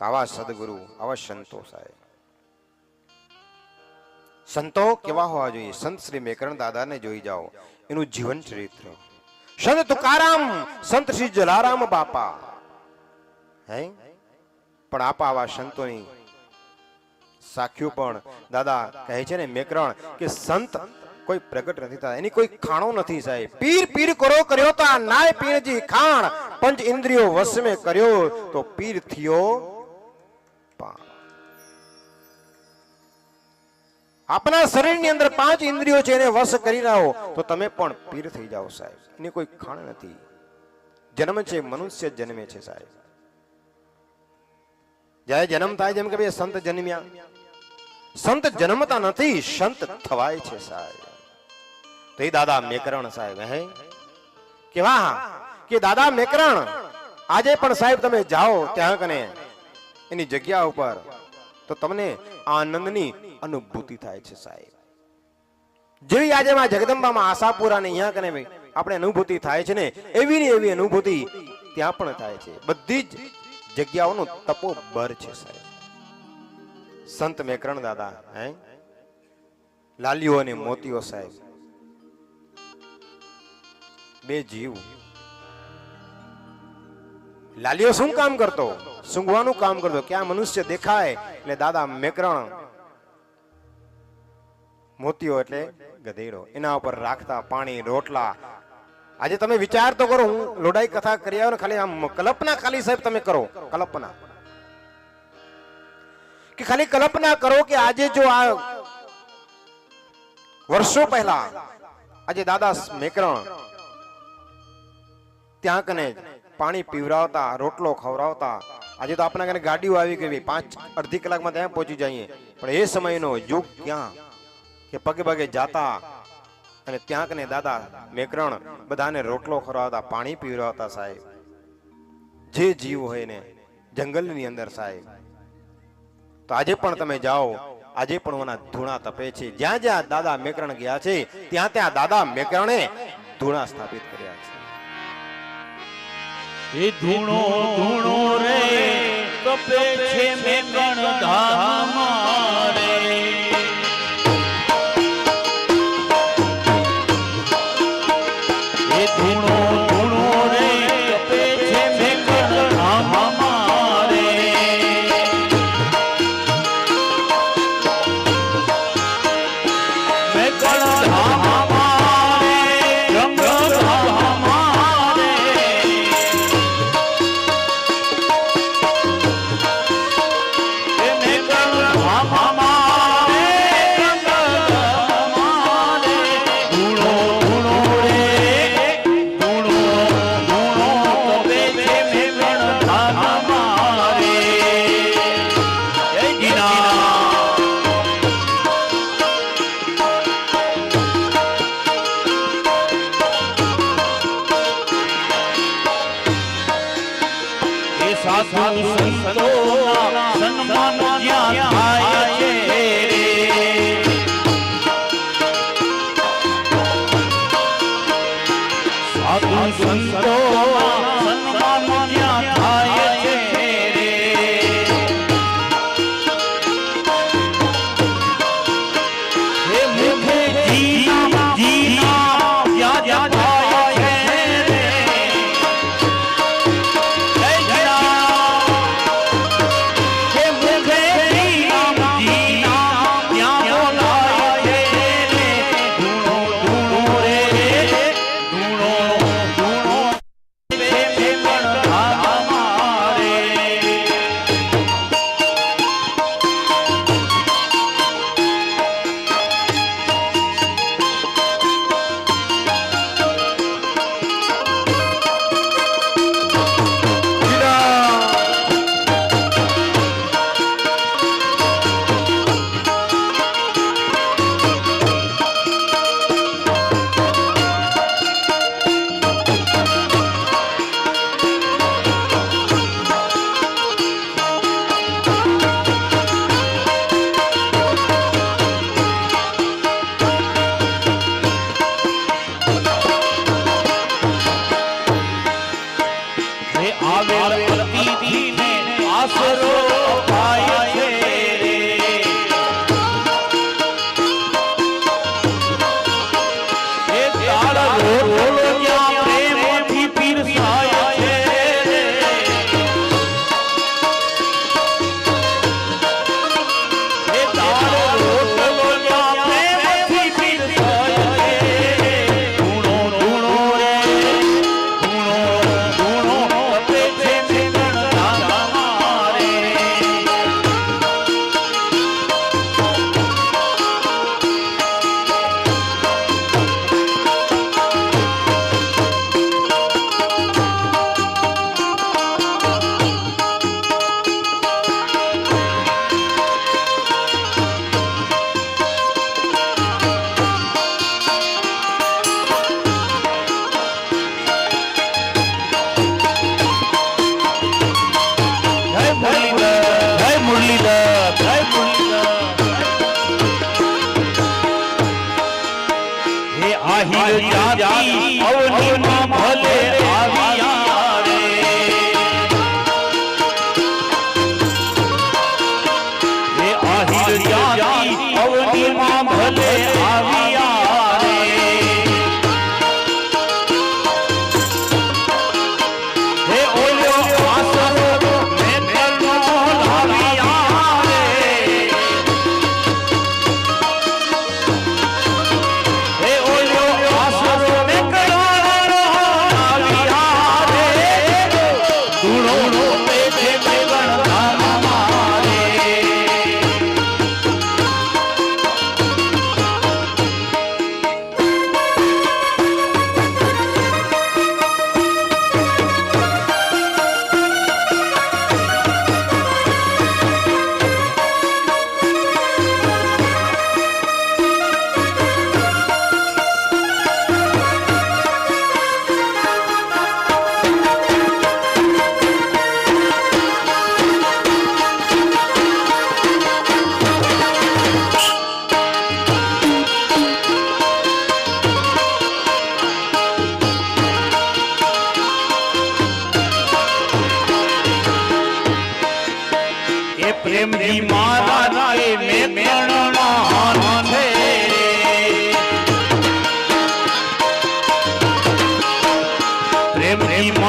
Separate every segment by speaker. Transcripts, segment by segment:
Speaker 1: આવા સદગુરુ આવા સંતો સાહેબ સંતો કેવા હોવા જોઈએ સંત શ્રી મેકરણ દાદાને જોઈ જાઓ એનું જીવન ચરિત્ર સંત તુકારામ સંત શ્રી જલારામ બાપા હે પણ આપા આવા સંતોની સાખ્યું પણ દાદા કહે છે ને મેકરણ કે સંત કોઈ પ્રગટ નથી થતા એની કોઈ ખાણો નથી સાહેબ પીર પીર કરો કર્યો તો નાય પીરજી ખાણ પંચ ઇન્દ્રિયો વસમે કર્યો તો પીર થયો આપના શરીરની અંદર પાંચ ઇન્દ્રિયો છે એને વશ કરી રહો તો તમે પણ પીર થઈ જાઓ સાહેબ. એની કોઈ ખાણ નથી. જન્મ છે, મનુષ્ય જન્મે છે સાહેબ. જ્યારે જન્મ થાય જેમ કે ભાઈ સંત જન્મ્યા. સંત જન્મતા નથી, સંત થવાય છે સાહેબ. તો એ દાદા મેકરણ સાહેબ, હે? કેવા કે દાદા મેકરણ. આજે પણ સાહેબ તમે જાઓ ત્યાં કને, એની જગ્યા ઉપર, તો તમને આનંદની અનુભૂતિ થાય છે સાહેબ. જેવી આજે જગદંબામાં આશાપુરા ને અહીંયા કને આપણે અનુભૂતિ થાય છે ને, એવી ને એવી અનુભૂતિ ત્યાં પણ થાય છે. બધી જ જગ્યાઓનું તપોબર છે સાહેબ. સંત મેકરણ દાદા, હે? લાલીઓ અને મોતીઓ સાહેબ. બે જીવ. લાલીઓ શું કામ કરતો? સૂંઘવાનું કામ કરતો? ક્યાં મનુષ્ય દેખાય? એટલે દાદા મેકરણ મોતીઓ એટલે ગધેડો. એના ઉપર રાખતા પાણી, રોટલા. આજે તમે વિચાર તો કરો, હું લોડાઈ કથા કરી આવ્યો ને ખાલી આમ કલ્પના ખાલી સાહેબ તમે કરો, કલ્પના. કે ખાલી કલ્પના કરો કે આજે જો આ વર્ષો પહેલા આજે દાદા મેકરણ ત્યાં કને પાણી પીવરાવતા, રોટલો ખવડાવતા આજે તો આપણા કને ગાડીઓ આવી ગઈ, પાંચ અડધી કલાકમાં ત્યાં પહોંચી જઈએ. પણ એ સમયનો યુગ ક્યાં? કે પગે પગે જાતા અને ત્યાં કને દાદા મેકરણ બધાને રોટલો ખવડાવતા, પાણી પીવડાવતા સાહેબ. જે જીવ હોય ને જંગલની અંદર સાહેબ. તો આજે પણ તમે જાઓ, આજે પણ ઓના ધૂણા તપે છે. જ્યાં જ્યાં દાદા મેકરણ ગયા છે, ત્યાં ત્યાં દાદા મેકરણે ધૂણા સ્થાપિત કર્યા છે.
Speaker 2: એ ધૂણો ધૂણો રે, તપે છે મેકરણ ધામ સન્માન જ્યાં આહિર જાતિ
Speaker 1: prema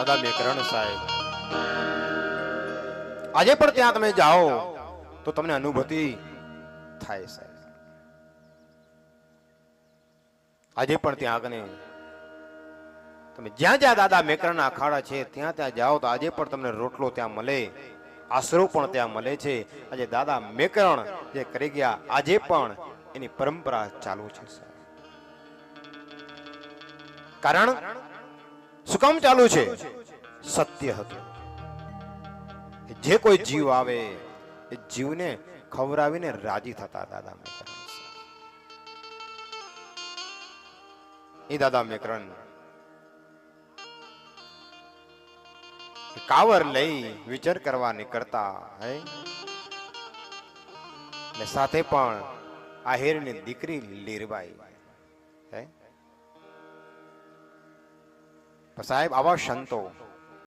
Speaker 1: દાદા મેકરણ સાહેબ. આજે પણ ત્યાં તમે જાઓ તો તમને અનુભૂતિ થાય સાહેબ. આજે પણ ત્યાં આગળ તમે જ્યાં જ્યાં દાદા મેકરણના અખાડા છે, ત્યાં ત્યાં જાઓ તો આજે પણ તમને રોટલો ત્યાં મળે, આશરો પણ ત્યાં મળે છે. આજે દાદા મેકરણ જે કરી ગયા, આજે પણ એની પરંપરા ચાલુ છે સાહેબ. કારણ શું કામ ચાલુ છે? સત્ય હતું. જે કોઈ જીવ આવે, એ જીવને ખવડાવીને રાજી થતા દાદા મેકરણ એ દાદા મેકરણ, કાવર લઈ વિચાર કરવા નીકળતા હે? ને સાથે પણ આહિરની દીકરી લીરબાઈ હે? સાહેબ આવા સંતો.